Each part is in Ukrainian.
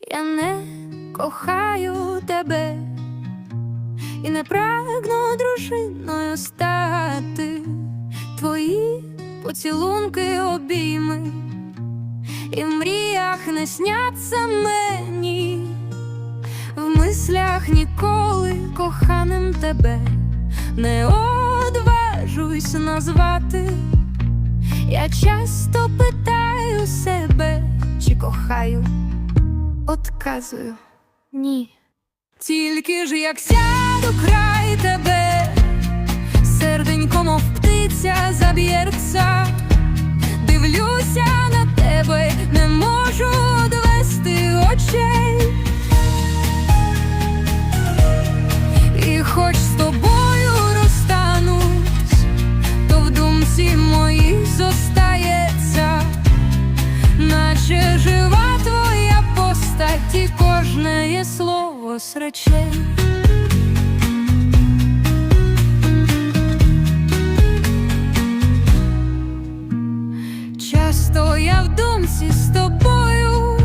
Я не кохаю тебе і не прагну дружиною стати. Твої поцілунки обійми, і в мріях не сняться мені, в мислях ніколи коханим тебе не одважусь назвати. Я часто питаю себе, чи кохаю, отказую ні. Тільки ж як сяду край тебе, серденько, мов птиця, заб'ється, дивлюся на тебе, не можу одвести очей. І хоч з тобою розстанусь, то в думці моїй зостається, наче твоя постать, і кожне слово з. Часто я в думці з тобою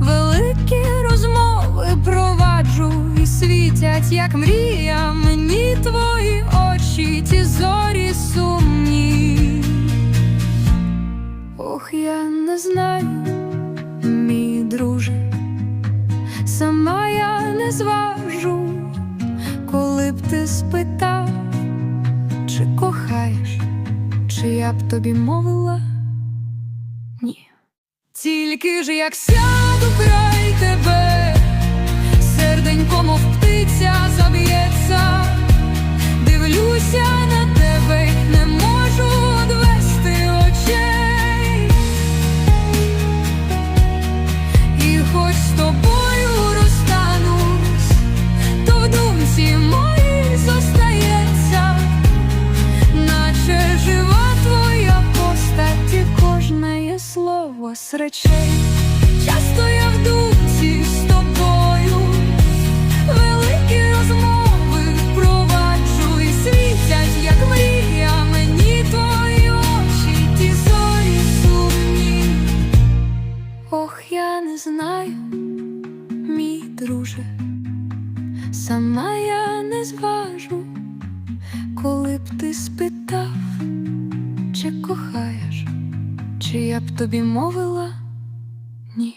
великі розмови проваджу і світять, як мрія, мені твої очі, ті зорі сумні. Ох, я не знаю, мій друже, зважу, коли б ти спитав, чи кохаєш, чи я б тобі мовила ні. Тільки ж як сяду край тебе, серденько, мов птиця заб'ється, слово речей. Часто я в думці з тобою, великі розмови проваджу і світять, як мрія, мені твої очі, ті зорі сумні. Ох, я не знаю, мій друже, сама я не зважу, коли б ти спитав, чи я б тобі мовила ні.